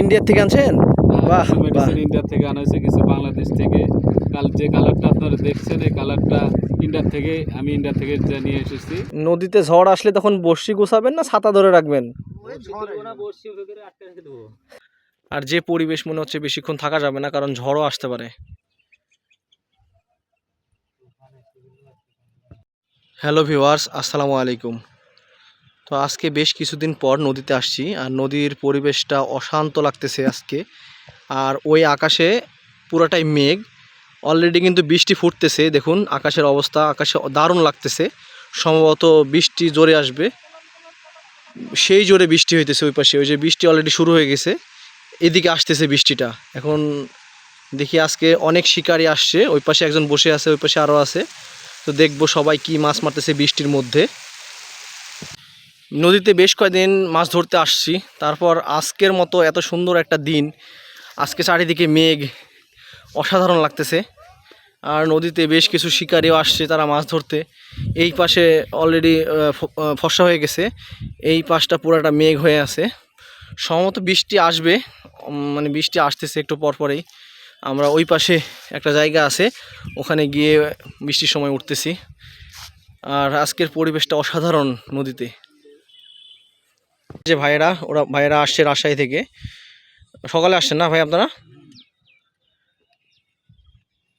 ইন্ডিয়ার থেকে আনছেন? বাহ, বাহ। মেডিসিন ইন্ডিয়া থেকে আনা হয়েছে কিছু বাংলাদেশ থেকে। কাল যে কালারটা আপনারা দেখছেন এই কালারটা ইন্ডিয়ার থেকে আমি ইন্ডিয়া থেকে যা নিয়ে এসেছি। নদীতে ঝড় আসলে তখন বর্ষি গোছাবেন না ছাতা ধরে রাখবেন? আর যে পরিবেশ মনে হচ্ছে বেশিক্ষণ থাকা যাবে না কারণ ঝড়ও আসতে পারে। হ্যালো ভিউয়ার্স আসসালামু আলাইকুম। তো আজকে বেশ কিছুদিন পর নদীতে আসছি, আর নদীর পরিবেশটা অশান্ত লাগতেছে আজকে। আর ওই আকাশে পুরোটাই মেঘ। অলরেডি কিন্তু বৃষ্টি ফুটতেছে, দেখুন আকাশের অবস্থা, আকাশে দারুণ লাগতেছে। সম্ভবত বৃষ্টি জোরে আসবে। সেই জোরে বৃষ্টি হইতেছে ওই পাশে, ওই যে বৃষ্টি অলরেডি শুরু হয়ে গেছে। এদিকে আসতেছে বৃষ্টিটা। এখন দেখি আজকে অনেক শিকারি আসছে, ওই পাশে একজন বসে আছে, ওই পাশে আরও আছে। তো দেখব সবাই কি মাছ মারতেছে বৃষ্টির মধ্যে। নদীতে বেশ কয়েকদিন মাছ ধরতে আসছি। তারপর আজকের মতো এত সুন্দর একটা দিন, আজকে চারিদিকে মেঘ, অসাধারণ লাগতেছে। আর নদীতে বেশ কিছু শিকারিও আসছে তারা মাছ ধরতে। এই পাশে অলরেডি ফর্সা হয়ে গেছে। এই পাশটা পুরাটা মেঘ হয়ে আছে। সম্ভবত বৃষ্টি আসবে মানে বৃষ্টি আসতেছে একটু পরপরেই আমরা ওই পাশে একটা জায়গা আছে, ওখানে গিয়ে বৃষ্টির সময় উঠতেছি। আর আজকের পরিবেশটা অসাধারণ নদীতে। যে ভাইয়েরা, ওরা ভাইয়েরা আসছে রাজশাহী থেকে। সকালে আসছেন না ভাই আপনারা?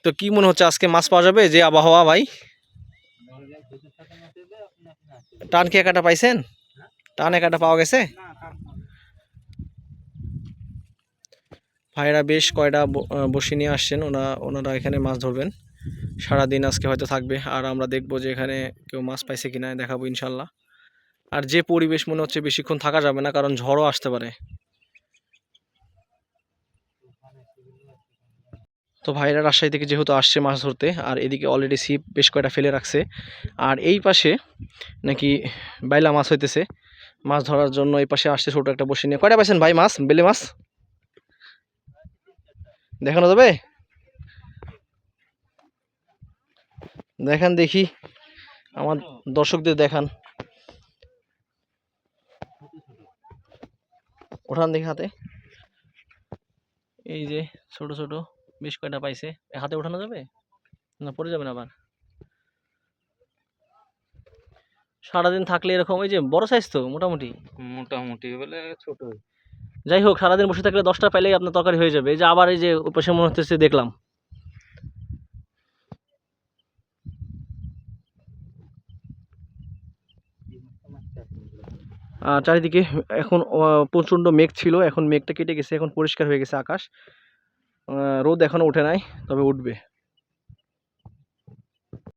তো কি মনে হচ্ছে আজকে মাছ পাওয়া যাবে? যে আবহাওয়া ভাই? টান কি একাটা পাইছেন? টান একাটা পাওয়া গেছে? ভাইয়েরা বেশ কয়টা বসি নিয়ে আসছেন। ওনা, ওনারা এখানে মাছ ধরবেন। সারাদিন আজকে হয়তো থাকবে। আর আমরা দেখব যে এখানে কেউ মাছ পাইছে কিনা, দেখাবো ইনশাল্লাহ। আর যে পরিবেশ মনে হচ্ছে বেশিক্ষণ থাকা যাবে না, কারণ ঝড়ও আসতে পারে। তো ভাইরা রাজশাহী থেকে যেহেতু আসছে মাছ ধরতে, আর এদিকে অলরেডি সিপ বেশ কয়টা ফেলে রাখছে। আর এই পাশে নাকি বাইলা মাছ হইতেছে। মাছ ধরার জন্য এই পাশে আসছে ছোটো একটা বসে নিয়ে। কয়টা পাইছেন ভাই মাছ? বেলে মাছ? দেখানো যাবে? দেখান দেখি। আমার দর্শকদের দেখান। ওঠান দেখি হাতে। এই যে ছোট ছোট বেশ কয়টা পাইছে। হাতে ওঠানো যাবে? না পড়ে যাবে না আবার? সারাদিন থাকলে এরকম ওই যে বড় সাইজ তো মোটামুটি। মোটামুটি বলে ছোট। যাই হোক সারাদিন বসে থাকলে দশটা পাইলেই আপনার তরকারি হয়ে যাবে। এই যে আবার এই যে পাশে মনে হচ্ছে দেখলাম। চারিদিকে এখন প্রচণ্ড মেঘ ছিল। এখন মেঘটা কেটে গেছে, এখন পরিষ্কার হয়ে গেছে আকাশ। রোদ এখনও ওঠে নাই, তবে উঠবে।